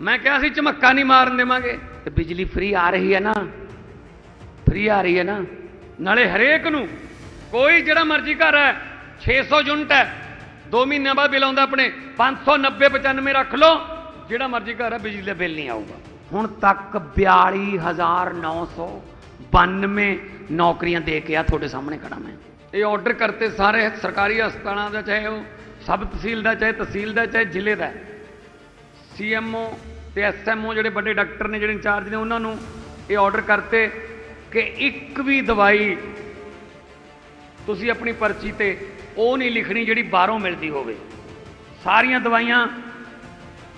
ਮੈਂ ਕਿਹਾ ਸੀ ਝਮੱਕਾ ਨਹੀਂ ਮਾਰਨ ਦੇਵਾਂਗੇ। ਤੇ ਬਿਜਲੀ ਫ੍ਰੀ ਆ ਰਹੀ ਹੈ ਨਾ? ਫ੍ਰੀ ਆ ਰਹੀ ਹੈ ਨਾ? ਨਾਲੇ ਹਰੇਕ ਨੂੰ ਕੋਈ ਜਿਹੜਾ ਮਰਜ਼ੀ ਘਰ ਹੈ 600 ਯੂਨਿਟ ਹੈ 2 ਮਹੀਨਿਆਂ ਬਾਅਦ ਬਿੱਲ ਆਉਂਦਾ ਆਪਣੇ 590 95 ਰੱਖ ਲਓ ਜਿਹੜਾ ਮਰਜ਼ੀ ਘਰ ਹੈ ਬਿਜਲੀ ਦਾ ਬਿੱਲ ਨਹੀਂ ਆਊਗਾ। ਹੁਣ ਤੱਕ 42992 ਨੌਕਰੀਆਂ ਦੇ ਕੇ ਆ ਤੁਹਾਡੇ ਸਾਹਮਣੇ ਖੜਾ ਮੈਂ। ਇਹ ਆਰਡਰ ਕਰਤੇ ਸਾਰੇ ਸਰਕਾਰੀ ਹਸਪਤਾਲਾਂ ਦਾ ਚਾਹੇ ਉਹ ਸਬ ਤਹਿਸੀਲ ਦਾ ਚਾਹੇ ਤਹਿਸੀਲ ਦਾ ਚਾਹੇ ਜ਼ਿਲ੍ਹੇ ਦਾ। ਸੀਐਮਓ ਤੇ ਐਸਐਮਓ ਜਿਹੜੇ ਵੱਡੇ ਡਾਕਟਰ ਨੇ ਜਿਹੜੇ ਇੰਚਾਰਜ ਨੇ ਉਹਨਾਂ ਨੂੰ ਇਹ ਆਰਡਰ ਕਰਤੇ ਕਿ ਇੱਕ ਵੀ ਦਵਾਈ ਤੁਸੀਂ ਆਪਣੀ ਪਰਚੀ ਤੇ ਉਹ ਨਹੀਂ ਲਿਖਣੀ ਜਿਹੜੀ ਬਾਹਰੋਂ ਮਿਲਦੀ ਹੋਵੇ। ਸਾਰੀਆਂ ਦਵਾਈਆਂ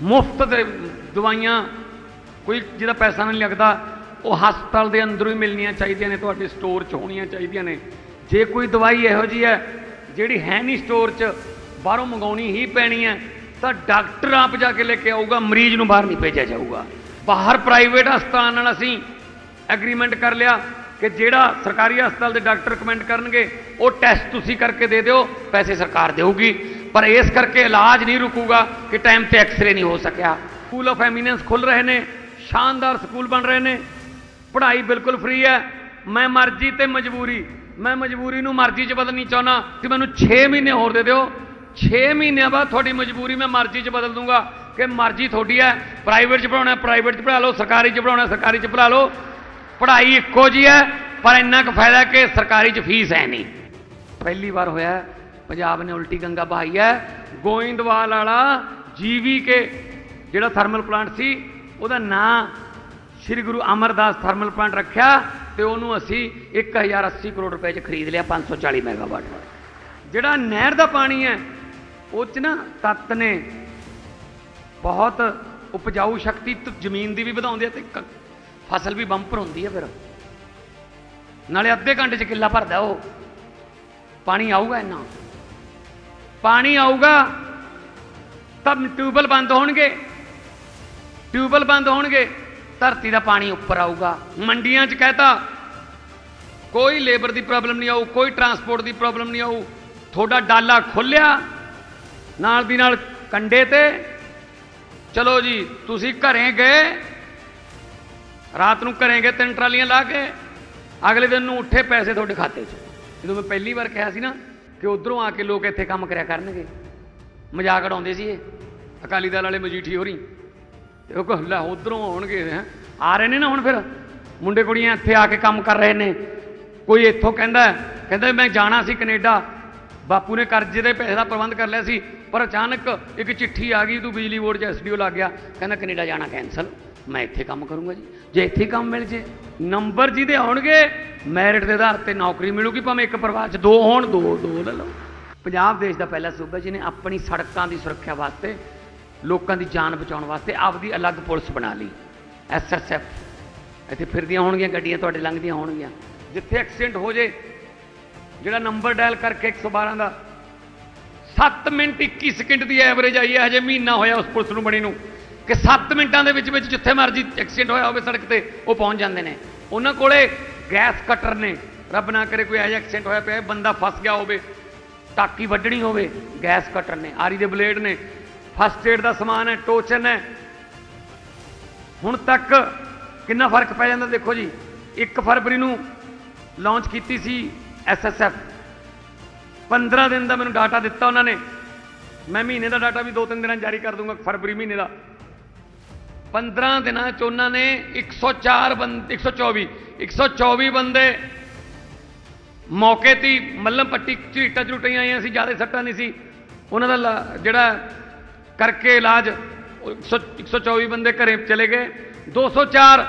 ਮੁਫਤ ਦੇ ਦਵਾਈਆਂ ਕੋਈ ਜਿਹਦਾ ਪੈਸਾ ਨਹੀਂ ਲੱਗਦਾ, ਉਹ ਹਸਪਤਾਲ ਦੇ ਅੰਦਰੋਂ ਹੀ ਮਿਲਣੀਆਂ ਚਾਹੀਦੀਆਂ ਨੇ, ਤੁਹਾਡੇ ਸਟੋਰ 'ਚ ਹੋਣੀਆਂ ਚਾਹੀਦੀਆਂ ਨੇ। ਜੇ ਕੋਈ ਦਵਾਈ ਇਹੋ ਜੀ ਹੈ ਜਿਹੜੀ ਹੈ ਨਹੀਂ ਸਟੋਰ 'ਚ, ਬਾਹਰੋਂ ਮੰਗਾਉਣੀ ਹੀ ਪੈਣੀ ਹੈ। ਤਾਂ ਡਾਕਟਰ ਆਪ ਜਾ ਕੇ ਲੈ ਕੇ ਆਊਗਾ, ਮਰੀਜ਼ ਨੂੰ ਬਾਹਰ ਨਹੀਂ ਭੇਜਿਆ ਜਾਊਗਾ। ਬਾਹਰ ਪ੍ਰਾਈਵੇਟ ਹਸਪਤਾਲ ਨਾਲ ਅਸੀਂ ਐਗਰੀਮੈਂਟ ਕਰ ਲਿਆ ਕਿ ਜਿਹੜਾ ਸਰਕਾਰੀ ਹਸਪਤਾਲ ਦੇ ਡਾਕਟਰ ਕਮੈਂਟ ਕਰਨਗੇ, ਉਹ ਟੈਸਟ ਤੁਸੀਂ ਕਰਕੇ ਦੇ ਦਿਓ, ਪੈਸੇ ਸਰਕਾਰ ਦੇਊਗੀ। ਪਰ ਇਸ ਕਰਕੇ ਇਲਾਜ ਨਹੀਂ ਰੁਕੂਗਾ ਕਿ ਟਾਈਮ ਤੇ ਐਕਸ-ਰੇ ਨਹੀਂ ਹੋ ਸਕਿਆ। ਸਕੂਲ ਆਫ ਐਮੀਨੈਂਸ ਖੁੱਲ ਰਹੇ ਨੇ, ਸ਼ਾਨਦਾਰ ਸਕੂਲ ਬਣ ਰਹੇ ਨੇ। ਪੜ੍ਹਾਈ ਬਿਲਕੁਲ ਫ੍ਰੀ ਹੈ। ਮੈਂ ਮਰਜ਼ੀ ਤੇ ਮਜਬੂਰੀ, ਮੈਂ ਮਜਬੂਰੀ ਨੂੰ ਮਰਜ਼ੀ 'ਚ ਬਦਲਣੀ ਚਾਹੁੰਦਾ ਕਿ ਮੈਨੂੰ 6 ਮਹੀਨੇ ਹੋਰ ਦੇ ਦਿਓ। 6 ਮਹੀਨਿਆਂ ਬਾਅਦ ਤੁਹਾਡੀ ਮਜਬੂਰੀ ਮੈਂ ਮਰਜ਼ੀ 'ਚ ਬਦਲ ਦੂੰਗਾ ਕਿ ਮਰਜ਼ੀ ਤੁਹਾਡੀ ਹੈ। ਪ੍ਰਾਈਵੇਟ 'ਚ ਪੜਾਉਣਾ ਪ੍ਰਾਈਵੇਟ 'ਚ ਪੜ੍ਹਾ ਲਓ, ਸਰਕਾਰੀ 'ਚ ਪੜਾਉਣਾ ਸਰਕਾਰੀ 'ਚ ਪੜ੍ਹਾ ਲਓ। ਪੜ੍ਹਾਈ ਇੱਕੋ ਜੀ ਹੈ, ਪਰ ਇੰਨਾ ਕੁ ਫਾਇਦਾ ਕਿ ਸਰਕਾਰੀ 'ਚ ਫੀਸ ਹੈ ਨਹੀਂ। ਪਹਿਲੀ ਵਾਰ ਹੋਇਆ ਪੰਜਾਬ ਨੇ ਉਲਟੀ ਗੰਗਾ ਬਹਾਈ ਹੈ। ਗੋਇੰਦਵਾਲ ਵਾਲਾ ਜੀਵੀ ਕੇ ਜਿਹੜਾ ਥਰਮਲ ਪਲਾਂਟ ਸੀ, ਉਹਦਾ ਨਾਂ ਸ੍ਰੀ ਗੁਰੂ ਅਮਰਦਾਸ ਥਰਮਲ ਪਲਾਂਟ ਰੱਖਿਆ ਤੇ ਉਹਨੂੰ ਅਸੀਂ 1080 ਕਰੋੜ ਰੁਪਏ 'ਚ ਖਰੀਦ ਲਿਆ 540 ਮੈਗਾਵਾਟ ਜਿਹੜਾ ਨਹਿਰ ਦਾ ਪਾਣੀ ਹੈ ਉਹ 'ਚ ਨਾ ਤੱਤ ਨੇ। ਬਹੁਤ ਉਪਜਾਊ ਸ਼ਕਤੀ ਜ਼ਮੀਨ ਦੀ ਵੀ ਵਧਾਉਂਦੀ ਹੈ ਤੇ ਕ- ਫਸਲ ਵੀ ਬੰਪਰ ਹੁੰਦੀ ਹੈ ਫਿਰ। ਨਾਲੇ ਅੱਧੇ ਘੰਟੇ 'ਚ ਕਿੱਲਾ ਭਰਦਾ ਉਹ। ਪਾਣੀ ਆਊਗਾ ਇੰਨਾ। ਪਾਣੀ ਆਊਗਾ ਤਾਂ ਟਿਊਬਲ ਬੰਦ ਹੋਣਗੇ। ਟਿਊਬਲ ਬੰਦ ਹੋਣਗੇ, ਧਰਤੀ ਦਾ ਪਾਣੀ ਉੱਪਰ ਆਊਗਾ। ਮੰਡੀਆਂ 'ਚ ਕਹਤਾ ਕੋਈ ਲੇਬਰ ਦੀ ਪ੍ਰੋਬਲਮ ਨਹੀਂ ਆਊ, ਕੋਈ ਟਰਾਂਸਪੋਰਟ ਦੀ ਪ੍ਰੋਬਲਮ ਨਹੀਂ ਆਊ। ਤੁਹਾਡਾ ਡਾਲਾ ਖੁੱਲਿਆ ਨਾਲ ਦੀ ਨਾਲ ਕੰਡੇ ਤੇ। ਚਲੋ ਜੀ, ਤੁਸੀਂ ਘਰੇ ਗਏ। ਰਾਤ ਨੂੰ ਘਰੇ ਗਏ, ਤਿੰਨ ਟਰਾਲੀਆਂ ਲਾ ਕੇ। ਅਗਲੇ ਦਿਨ ਨੂੰ ਉੱਠੇ ਪੈਸੇ ਤੁਹਾਡੇ ਖਾਤੇ 'ਚ। ਜਦੋਂ ਮੈਂ ਪਹਿਲੀ ਵਾਰ ਕਿਹਾ ਸੀ ਨਾ ਕਿ ਉਧਰੋਂ ਆ ਕੇ ਲੋਕ ਇੱਥੇ ਕੰਮ ਕਰਿਆ ਕਰਨਗੇ। ਮਜ਼ਾਕ ਉਡਾਉਂਦੇ ਸੀ ਇਹ। ਅਕਾਲੀ ਦਲ ਵਾਲੇ ਮਜੀਠੀ ਹੋਰੀ। ਤੇ ਉਹ ਕਹ ਲੈ ਉਧਰੋਂ ਆਉਣਗੇ, ਹੈਂ। ਆ ਰਹੇ ਨੇ ਨਾ ਹੁਣ ਫਿਰ। ਮੁੰਡੇ ਕੁੜੀਆਂ ਇੱਥੇ ਆ ਕੇ ਕੰਮ ਕਰ ਰਹੇ ਨੇ। ਕੋਈ ਇੱਥੋਂ ਕਹਿੰਦਾ ਕਹਿੰਦਾ ਮੈਂ ਜਾਣਾ ਸੀ ਕੈਨੇਡਾ। ਬਾਪੂ ਨੇ ਕਰਜ਼ੇ ਦੇ ਪੈਸੇ ਦਾ ਪ੍ਰਬੰਧ ਕਰ ਲਿਆ ਸੀ, ਪਰ ਅਚਾਨਕ ਇੱਕ ਚਿੱਠੀ ਆ ਗਈ, ਤੂੰ ਬਿਜਲੀ ਬੋਰਡ 'ਚ ਐਸਡੀਓ ਲੱਗ ਗਿਆ। ਕਹਿੰਦਾ, ਕੈਨੇਡਾ ਜਾਣਾ ਕੈਨਸਲ ਮੈਂ ਇੱਥੇ ਕੰਮ ਕਰੂੰਗਾ ਜੀ। ਜੇ ਇੱਥੇ ਕੰਮ ਮਿਲ ਜੇ, ਨੰਬਰ ਜਿਹਦੇ ਆਉਣਗੇ, ਮੈਰਿਟ ਦੇ ਆਧਾਰ ਤੇ ਨੌਕਰੀ ਮਿਲੂਗੀ, ਭਾਵੇਂ ਇੱਕ ਪਰਿਵਾਰ 'ਚ ਦੋ ਹੋਣ, ਦੋ ਦੋ ਲੈ ਲਓ। ਪੰਜਾਬ ਦੇਸ਼ ਦਾ ਪਹਿਲਾ ਸੂਬਾ ਜਿਹਨੇ ਆਪਣੀ ਸੜਕਾਂ ਦੀ ਸੁਰੱਖਿਆ ਵਾਸਤੇ, ਲੋਕਾਂ ਦੀ ਜਾਨ ਬਚਾਉਣ ਵਾਸਤੇ ਆਪਦੀ ਅਲੱਗ ਪੁਲਿਸ ਬਣਾ ਲਈ। ਐਸਐਸਐਫ ਇੱਥੇ ਫਿਰਦੀਆਂ ਹੋਣਗੀਆਂ, ਗੱਡੀਆਂ ਤੁਹਾਡੇ ਲੰਘਦੀਆਂ ਹੋਣਗੀਆਂ। ਜਿੱਥੇ ਐਕਸੀਡੈਂਟ ਹੋ ਜੇ ਜਿਹੜਾ ਨੰਬਰ ਡਾਇਲ ਕਰਕੇ 112 ਦਾ। 7 ਮਿੰਟ 21 ਸਕਿੰਟ ਦੀ ਐਵਰੇਜ ਆਈ ਹੈ, ਹਜੇ ਮਹੀਨਾ ਹੋਇਆ ਉਸ ਪੁਲਿਸ ਨੂੰ ਬਣੀ ਨੂੰ। ਕਿ 7 ਮਿੰਟਾਂ ਦੇ ਵਿੱਚ ਵਿੱਚ ਜਿੱਥੇ ਮਰਜ਼ੀ ਐਕਸੀਡੈਂਟ ਹੋਇਆ ਹੋਵੇ ਸੜਕ ਤੇ, ਉਹ ਪਹੁੰਚ ਜਾਂਦੇ ਨੇ। ਉਹਨਾਂ ਕੋਲੇ ਗੈਸ ਕਟਰ ਨੇ। ਰੱਬ ਨਾ ਕਰੇ ਕੋਈ ਇਹੋ ਜਿਹਾ ਐਕਸੀਡੈਂਟ ਹੋਇਆ ਪਿਆ, ਬੰਦਾ ਫਸ ਗਿਆ ਹੋਵੇ, ਟਾਕੀ ਵੱਢਣੀ ਹੋਵੇ, ਗੈਸ ਕਟਰ ਨੇ। ਆਰੀ ਦੇ ਬਲੇਡ ਨੇ। ਫਸਟ ਏਡ ਦਾ ਸਮਾਨ ਹੈ, ਟੋਚਨ ਹੈ। ਹੁਣ ਤੱਕ ਕਿੰਨਾ ਫ਼ਰਕ ਪੈ ਜਾਂਦਾ ਦੇਖੋ ਜੀ। 1 ਫਰਵਰੀ ਨੂੰ ਲਾਂਚ ਕੀਤੀ ਸੀ ਐਸਐਸਐਫ। 15 ਦਿਨ ਦਾ ਮੈਨੂੰ ਡਾਟਾ ਦਿੱਤਾ ਉਹਨਾਂ ਨੇ। ਮੈਂ ਮਹੀਨੇ ਦਾ ਡਾਟਾ ਵੀ 2-3 ਦਿਨਾਂ ਜਾਰੀ ਕਰ ਦੂੰਗਾ, ਫਰਵਰੀ ਮਹੀਨੇ ਦਾ। 15 ਦਿਨਾਂ ਚ ਉਹਨਾਂ ਨੇ 104 ਬੰਦੇ 124 124 ਬੰਦੇ ਮੌਕੇ ਤੇ ਮੱਲਮ ਪੱਟੀ ਝੀਟਾਂ ਝੂਟੀਆਂ ਆਈਆਂ ਸੀ, ਜ਼ਿਆਦਾ ਸੱਟਾਂ ਨਹੀਂ ਸੀ। ਉਹਨਾਂ ਦਾ ਲਾ- ਜਿਹੜਾ ਕਰਕੇ ਇਲਾਜ ਉਹ 100 124 ਬੰਦੇ ਘਰੇ ਚਲੇ ਗਏ। 204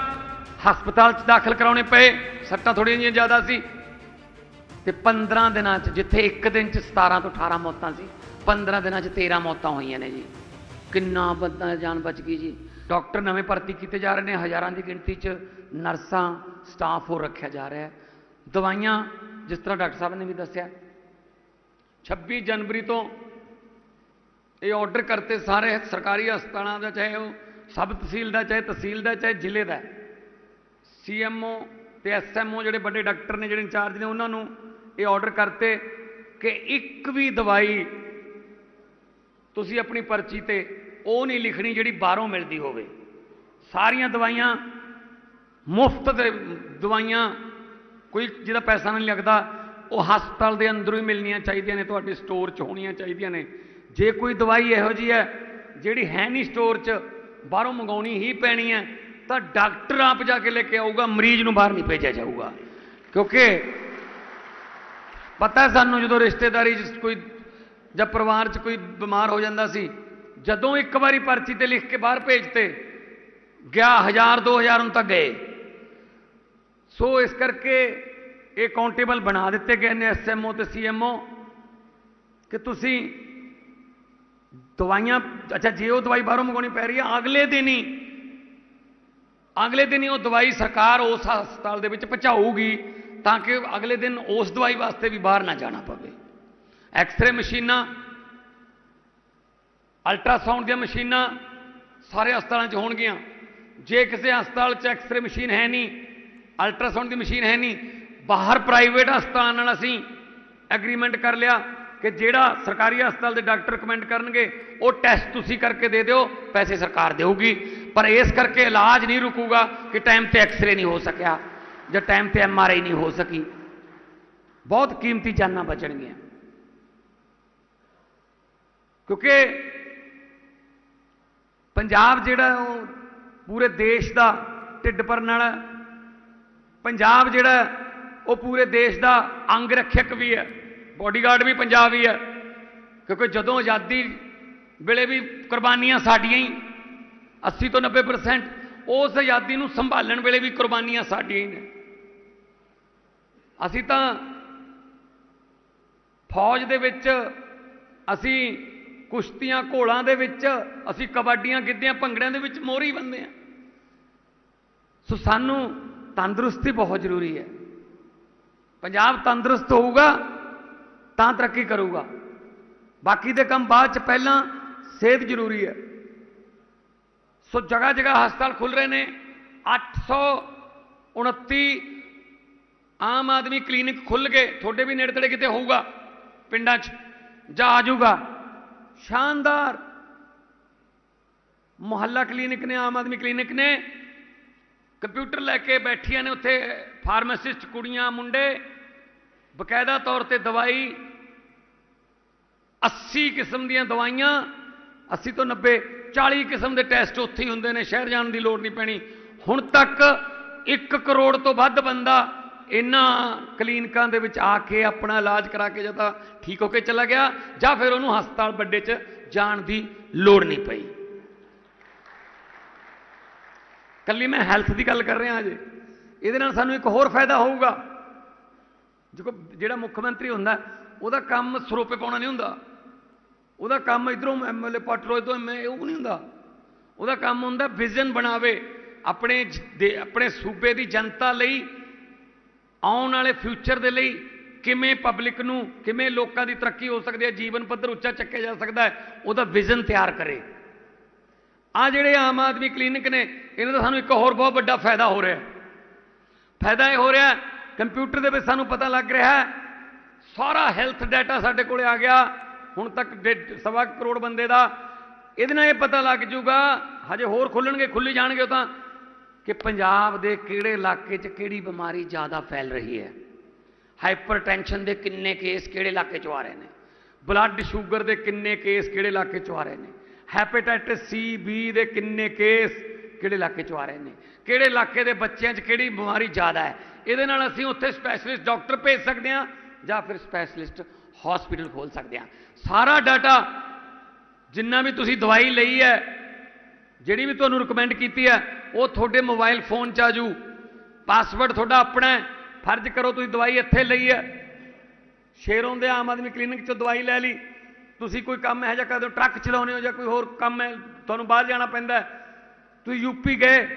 ਹਸਪਤਾਲ ਚ ਦਾਖਲ ਕਰਾਉਣੇ ਪਏ। ਸੱਟਾਂ ਥੋੜੀਆਂ ਜਿਹੀਆਂ ਜ਼ਿਆਦਾ ਸੀ। ਤੇ 15 ਦਿਨਾਂ ਚ, ਜਿੱਥੇ ਇੱਕ ਦਿਨ ਚ 17 ਤੋਂ 18 ਮੌਤਾਂ ਸੀ 15 ਦਿਨਾਂ ਚ 13 ਮੌਤਾਂ ਹੋਈਆਂ ਨੇ ਜੀ। ਕਿੰਨਾ ਬੰਦਾ ਜਾਨ ਬਚ ਗਈ ਜੀ। ਡਾਕਟਰ ਨਵੇਂ ਭਰਤੀ ਕੀਤੇ ਜਾ ਰਹੇ ਨੇ, ਹਜ਼ਾਰਾਂ ਦੀ ਗਿਣਤੀ ਚ ਨਰਸਾਂ, ਸਟਾਫ ਹੋਰ ਰੱਖਿਆ ਜਾ ਰਿਹਾ ਹੈ। ਦਵਾਈਆਂ, ਜਿਸ ਤਰ੍ਹਾਂ ਡਾਕਟਰ ਸਾਹਿਬ ਨੇ ਵੀ ਦੱਸਿਆ 26 ਜਨਵਰੀ ਤੋਂ ਇਹ ਆਰਡਰ ਕਰਤੇ ਸਾਰੇ ਸਰਕਾਰੀ ਹਸਪਤਾਲਾਂ ਦਾ, ਚਾਹੇ ਉਹ ਸਬ ਤਹਿਸੀਲ ਦਾ, ਚਾਹੇ ਤਹਿਸੀਲ ਦਾ, ਚਾਹੇ ਜ਼ਿਲ੍ਹੇ ਦਾ। ਸੀਐਮਓ ਤੇ ਐਸਐਮਓ ਜਿਹੜੇ ਵੱਡੇ ਡਾਕਟਰ ਨੇ, ਜਿਹੜੇ ਇੰਚਾਰਜ ਨੇ, ਉਹਨਾਂ ਨੂੰ ਇਹ ਆਰਡਰ ਕਰਤੇ ਕਿ ਇੱਕ ਵੀ ਦਵਾਈ ਤੁਸੀਂ ਆਪਣੀ ਪਰਚੀ ਤੇ ਉਹ ਨਹੀਂ ਲਿਖਣੀ ਜਿਹੜੀ ਬਾਹਰੋਂ ਮਿਲਦੀ ਹੋਵੇ। ਸਾਰੀਆਂ ਦਵਾਈਆਂ ਮੁਫਤ ਦੇ ਦਵਾਈਆਂ, ਕੋਈ ਜਿਹਦਾ ਪੈਸਾ ਨਹੀਂ ਲੱਗਦਾ, ਉਹ ਹਸਪਤਾਲ ਦੇ ਅੰਦਰੋਂ ਹੀ ਮਿਲਣੀਆਂ ਚਾਹੀਦੀਆਂ ਨੇ, ਤੁਹਾਡੇ ਸਟੋਰ 'ਚ ਹੋਣੀਆਂ ਚਾਹੀਦੀਆਂ ਨੇ। ਜੇ ਕੋਈ ਦਵਾਈ ਇਹੋ ਜੀ ਹੈ ਜਿਹੜੀ ਹੈ ਨਹੀਂ ਸਟੋਰ 'ਚ, ਬਾਹਰੋਂ ਮੰਗਾਉਣੀ ਹੀ ਪੈਣੀ ਹੈ, ਤਾਂ ਡਾਕਟਰ ਆਪ ਜਾ ਕੇ ਲੈ ਕੇ ਆਊਗਾ, ਮਰੀਜ਼ ਨੂੰ ਬਾਹਰ ਨਹੀਂ ਭੇਜਿਆ ਜਾਊਗਾ। ਕਿਉਂਕਿ ਪਤਾ ਸਾਨੂੰ ਜਦੋਂ ਰਿਸ਼ਤੇਦਾਰੀ 'ਚ ਕੋਈ ਜਾਂ ਪਰਿਵਾਰ 'ਚ ਕੋਈ ਬਿਮਾਰ ਹੋ ਜਾਂਦਾ ਸੀ, ਜਦੋਂ ਇੱਕ ਵਾਰੀ ਪਰਚੀ ਤੇ ਲਿਖ ਕੇ ਬਾਹਰ ਭੇਜਤੇ, ਗਿਆ ਹਜ਼ਾਰ 2000 ਨੂੰ ਤਾਂ ਗਏ। ਸੋ ਇਸ ਕਰਕੇ ਇਹ ਕਾਊਂਟੇਬਲ ਬਣਾ ਦਿੱਤੇ ਗਏ ਨੇ ਐਸਐਮਓ ਤੇ ਸੀਐਮਓ ਕਿ ਤੁਸੀਂ ਦਵਾਈਆਂ, ਅੱਛਾ, ਜੇ ਉਹ ਦਵਾਈ ਬਾਹਰੋਂ ਮੰਗਾਉਣੀ ਪੈ ਰਹੀ ਹੈ, ਅਗਲੇ ਦਿਨ ਹੀ, ਅਗਲੇ ਦਿਨ ਹੀ ਉਹ ਦਵਾਈ ਸਰਕਾਰ ਉਸ ਹਸਪਤਾਲ ਦੇ ਵਿੱਚ ਪਹੁੰਚਾਊਗੀ। ਤਾਂ ਕਿ ਅਗਲੇ ਦਿਨ ਉਸ ਦਵਾਈ ਵਾਸਤੇ ਵੀ ਬਾਹਰ ਨਾ ਜਾਣਾ ਪਵੇ। ਐਕਸ-ਰੇ ਮਸ਼ੀਨਾਂ ਅਲਟਰਾਸਾਊਂਡ ਦੀਆਂ ਮਸ਼ੀਨਾਂ ਸਾਰੇ ਹਸਪਤਾਲਾਂ 'ਚ ਹੋਣਗੀਆਂ। ਜੇ ਕਿਸੇ ਹਸਪਤਾਲ 'ਚ ਐਕਸ-ਰੇ ਮਸ਼ੀਨ ਹੈ ਨਹੀਂ ਅਲਟਰਾਸਾਊਂਡ ਦੀ ਮਸ਼ੀਨ ਹੈ ਨਹੀਂ, ਬਾਹਰ ਪ੍ਰਾਈਵੇਟ ਹਸਪਤਾਲਾਂ ਨਾਲ ਅਸੀਂ ਐਗਰੀਮੈਂਟ ਕਰ ਲਿਆ ਕਿ ਜਿਹੜਾ ਸਰਕਾਰੀ ਹਸਪਤਾਲ ਦੇ ਡਾਕਟਰ ਕਮੈਂਟ ਕਰਨਗੇ, ਉਹ ਟੈਸਟ ਤੁਸੀਂ ਕਰਕੇ ਦੇ ਦਿਓ, ਪੈਸੇ ਸਰਕਾਰ ਦੇਊਗੀ। ਪਰ ਇਸ ਕਰਕੇ ਇਲਾਜ ਨਹੀਂ ਰੁਕੂਗਾ ਕਿ ਟਾਈਮ ਤੇ ਐਕਸ-ਰੇ ਨਹੀਂ ਹੋ ਸਕਿਆ। ਜਾਂ ਟਾਈਮ ਤੇ ਐਮ-ਆਰ-ਆਈ ਨਹੀਂ ਹੋ ਸਕੀ, ਬਹੁਤ ਕੀਮਤੀ ਜਾਨਾਂ ਬਚਣਗੀਆਂ। ਕਿਉਂਕਿ ਪੰਜਾਬ ਜਿਹੜਾ ਉਹ ਪੂਰੇ ਦੇਸ਼ ਦਾ ਢਿੱਡ ਭਰਨ ਵਾਲਾ ਪੰਜਾਬ ਜਿਹੜਾ ਉਹ ਪੂਰੇ ਦੇਸ਼ ਦਾ ਅੰਗ ਰੱਖਿਅਕ ਵੀ ਹੈ। ਬਾਡੀਗਾਰਡ ਵੀ ਪੰਜਾਬ ਹੀ ਹੈ। ਕਿਉਂਕਿ ਜਦੋਂ ਆਜ਼ਾਦੀ ਵੇਲੇ ਵੀ ਕੁਰਬਾਨੀਆਂ ਸਾਡੀਆਂ ਹੀ 80 ਤੋਂ 90% ਉਸ ਆਜ਼ਾਦੀ ਨੂੰ ਸੰਭਾਲਣ ਵੇਲੇ ਵੀ ਕੁਰਬਾਨੀਆਂ ਸਾਡੀਆਂ ਹੀ ਨੇ। ਅਸੀਂ ਤਾਂ ਫੌਜ ਦੇ ਵਿੱਚ ਅਸੀਂ ਕੁਸ਼ਤੀਆਂ ਘੋਲਾਂ ਦੇ ਵਿੱਚ, ਅਸੀਂ ਕਬੱਡੀਆਂ ਗਿੱਧਿਆਂ ਭੰਗੜਿਆਂ ਦੇ ਵਿੱਚ ਮੋਹਰੀ ਬੰਦੇ ਆ ਸੋ ਸਾਨੂੰ ਤੰਦਰੁਸਤੀ ਬਹੁਤ ਜ਼ਰੂਰੀ ਹੈ। ਪੰਜਾਬ ਤੰਦਰੁਸਤ ਹੋਊਗਾ, ਤਾਂ ਤਰੱਕੀ ਕਰੂਗਾ। ਬਾਕੀ ਦੇ ਕੰਮ ਬਾਅਦ ਚ ਪਹਿਲਾਂ ਸਿਹਤ ਜ਼ਰੂਰੀ ਹੈ। ਸੋ ਜਗ੍ਹਾ ਜਗ੍ਹਾ ਹਸਪਤਾਲ ਖੁੱਲ ਰਹੇ ਨੇ। 829 ਆਮ ਆਦਮੀ ਕਲੀਨਿਕ ਖੁੱਲ ਗਏ ਤੁਹਾਡੇ ਵੀ ਨੇੜੇ ਤੇੜੇ ਕਿਤੇ ਹੋਊਗਾ, ਪਿੰਡਾਂ 'ਚ, ਜਾਂ ਆ ਜਾਊਗਾ। ਸ਼ਾਨਦਾਰ ਮੁਹੱਲਾ ਕਲੀਨਿਕ ਨੇ, ਆਮ ਆਦਮੀ ਕਲੀਨਿਕ ਨੇ। ਕੰਪਿਊਟਰ ਲੈ ਕੇ ਬੈਠੀਆਂ ਨੇ ਉੱਥੇ ਫਾਰਮਾਸਿਸਟ ਕੁੜੀਆਂ, ਮੁੰਡੇ। ਬਕਾਇਦਾ ਤੌਰ ਤੇ ਦਵਾਈ 80 ਕਿਸਮ ਦੀਆਂ ਦਵਾਈਆਂ 80 ਤੋਂ 90 40 ਕਿਸਮ ਦੇ ਟੈਸਟ ਉੱਥੇ ਹੀ ਹੁੰਦੇ ਨੇ, ਸ਼ਹਿਰ ਜਾਣ ਦੀ ਲੋੜ ਨਹੀਂ ਪੈਣੀ। ਹੁਣ ਤੱਕ 1 ਕਰੋੜ ਤੋਂ ਵੱਧ ਬੰਦਾ ਇਹਨਾਂ ਕਲੀਨਿਕਾਂ ਦੇ ਵਿੱਚ ਆ ਕੇ ਆਪਣਾ ਇਲਾਜ ਕਰਾ ਕੇ ਜਾਂ ਤਾਂ ਠੀਕ ਹੋ ਕੇ ਚਲਾ ਗਿਆ, ਜਾਂ ਫਿਰ ਉਹਨੂੰ ਹਸਪਤਾਲ ਵੱਡੇ 'ਚ ਜਾਣ ਦੀ ਲੋੜ ਨਹੀਂ ਪਈ। ਕੱਲੀ ਮੈਂ ਹੈਲਥ ਦੀ ਗੱਲ ਕਰ ਰਿਹਾ ਅਜੇ ਇਹਦੇ ਨਾਲ ਸਾਨੂੰ ਇੱਕ ਹੋਰ ਫਾਇਦਾ ਹੋਊਗਾ। ਦੇਖੋ, ਜਿਹੜਾ ਮੁੱਖ ਮੰਤਰੀ ਹੁੰਦਾ, ਉਹਦਾ ਕੰਮ ਸਰੋਪੇ ਪਾਉਣਾ ਨਹੀਂ ਹੁੰਦਾ। ਉਹਦਾ ਕੰਮ ਇਧਰੋਂ ਐਮਐਲਏ ਪਟਰੋ, ਇਧਰੋਂ ਐਮਏ ਉਹ ਨਹੀਂ ਹੁੰਦਾ। ਉਹਦਾ ਕੰਮ ਹੁੰਦਾ, ਵਿਜ਼ਨ ਬਣਾਵੇ। ਆਪਣੇ ਦੇ- ਆਪਣੇ ਸੂਬੇ ਦੀ ਜਨਤਾ ਲਈ ਆਉਣ ਵਾਲੇ ਫਿਊਚਰ ਦੇ ਲਈ ਕਿਵੇਂ ਪਬਲਿਕ ਨੂੰ, ਕਿਵੇਂ ਲੋਕਾਂ ਦੀ ਤਰੱਕੀ ਹੋ ਸਕਦੀ ਹੈ, ਜੀਵਨ ਪੱਧਰ ਉੱਚਾ ਚੱਕਿਆ ਜਾ ਸਕਦਾ ਹੈ, ਉਹਦਾ ਵਿਜ਼ਨ ਤਿਆਰ ਕਰੇ। ਆ ਜਿਹੜੇ ਆਮ ਆਦਮੀ ਕਲੀਨਿਕ ਨੇ, ਇਹਨਾਂ ਦਾ ਸਾਨੂੰ ਇੱਕ ਹੋਰ ਬਹੁਤ ਵੱਡਾ ਫਾਇਦਾ ਹੋ ਰਿਹਾ ਫਾਇਦਾ ਇਹ ਹੋ ਰਿਹਾ ਕੰਪਿਊਟਰ ਦੇ ਵਿੱਚ ਸਾਨੂੰ ਪਤਾ ਲੱਗ ਰਿਹਾ ਹੈ, ਸਾਰਾ ਹੈਲਥ ਡਾਟਾ ਸਾਡੇ ਕੋਲੇ ਆ ਗਿਆ, ਹੁਣ ਤੱਕ ਡੇਢ- ਸਵਾ ਕਰੋੜ ਬੰਦੇ ਦਾ। ਇਹਦੇ ਨਾਲ ਇਹ ਪਤਾ ਲੱਗ ਜੂਗਾ ਹਜੇ ਹੋਰ ਖੁੱਲਣਗੇ, ਖੁੱਲੀ ਜਾਣਗੇ ਉਹ ਤਾਂ ਕਿ ਪੰਜਾਬ ਦੇ ਕਿਹੜੇ ਇਲਾਕੇ 'ਚ ਕਿਹੜੀ ਬਿਮਾਰੀ ਜ਼ਿਆਦਾ ਫੈਲ ਰਹੀ ਹੈ? ਹਾਈਪਰਟੈਂਸ਼ਨ ਦੇ ਕਿੰਨੇ ਕੇਸ ਕਿਹੜੇ ਇਲਾਕੇ 'ਚੋਂ ਆ ਰਹੇ ਨੇ? ਬਲੱਡ ਸ਼ੂਗਰ ਦੇ ਕਿੰਨੇ ਕੇਸ ਕਿਹੜੇ ਇਲਾਕੇ 'ਚੋਂ ਆ ਰਹੇ ਨੇ? ਹੈਪੇਟਾਈਟਿਸ ਸੀ ਬੀ ਦੇ ਕਿੰਨੇ ਕੇਸ ਕਿਹੜੇ ਇਲਾਕੇ 'ਚੋਂ ਆ ਰਹੇ ਨੇ? ਕਿਹੜੇ ਇਲਾਕੇ ਦੇ ਬੱਚਿਆਂ 'ਚ ਕਿਹੜੀ ਬਿਮਾਰੀ ਜ਼ਿਆਦਾ ਹੈ? ਇਹਦੇ ਨਾਲ ਅਸੀਂ ਉੱਥੇ ਸਪੈਸ਼ਲਿਸਟ ਡਾਕਟਰ ਭੇਜ ਸਕਦੇ ਹਾਂ ਜਾਂ ਫਿਰ ਸਪੈਸ਼ਲਿਸਟ ਹਸਪੀਟਲ ਖੋਲ ਸਕਦੇ ਹਾਂ। ਸਾਰਾ ਡਾਟਾ ਜਿੰਨਾ ਵੀ ਤੁਸੀਂ ਦਵਾਈ ਲਈ ਹੈ, ਜਿਹੜੀ ਵੀ ਤੁਹਾਨੂੰ ਰეკਮੈਂਡ ਕੀਤੀ ਹੈ ਉਹ ਤੁਹਾਡੇ ਮੋਬਾਈਲ ਫੋਨ 'ਚ ਆ ਜੂ ਪਾਸਵਰਡ ਤੁਹਾਡਾ ਆਪਣਾ ਹੈ। ਫਰਜ਼ ਕਰੋ ਤੁਸੀਂ ਦਵਾਈ ਇੱਥੇ ਲਈ ਹੈ। ਸ਼ੇਰੋਂ ਦੇ ਆਮ ਆਦਮੀ ਕਲੀਨਿਕ 'ਚੋਂ ਦਵਾਈ ਲੈ ਲਈ। ਤੁਸੀਂ ਕੋਈ ਕੰਮ ਹੈ ਜਾਂ ਕਰਦੇ ਹੋ, ਟਰੱਕ ਚਲਾਉਂਦੇ ਹੋ ਜਾਂ ਕੋਈ ਹੋਰ ਕੰਮ ਹੈ, ਤੁਹਾਨੂੰ ਬਾਹਰ ਜਾਣਾ ਪੈਂਦਾ ਹੈ। ਤੁਸੀਂ ਯੂਪੀ ਗਏ।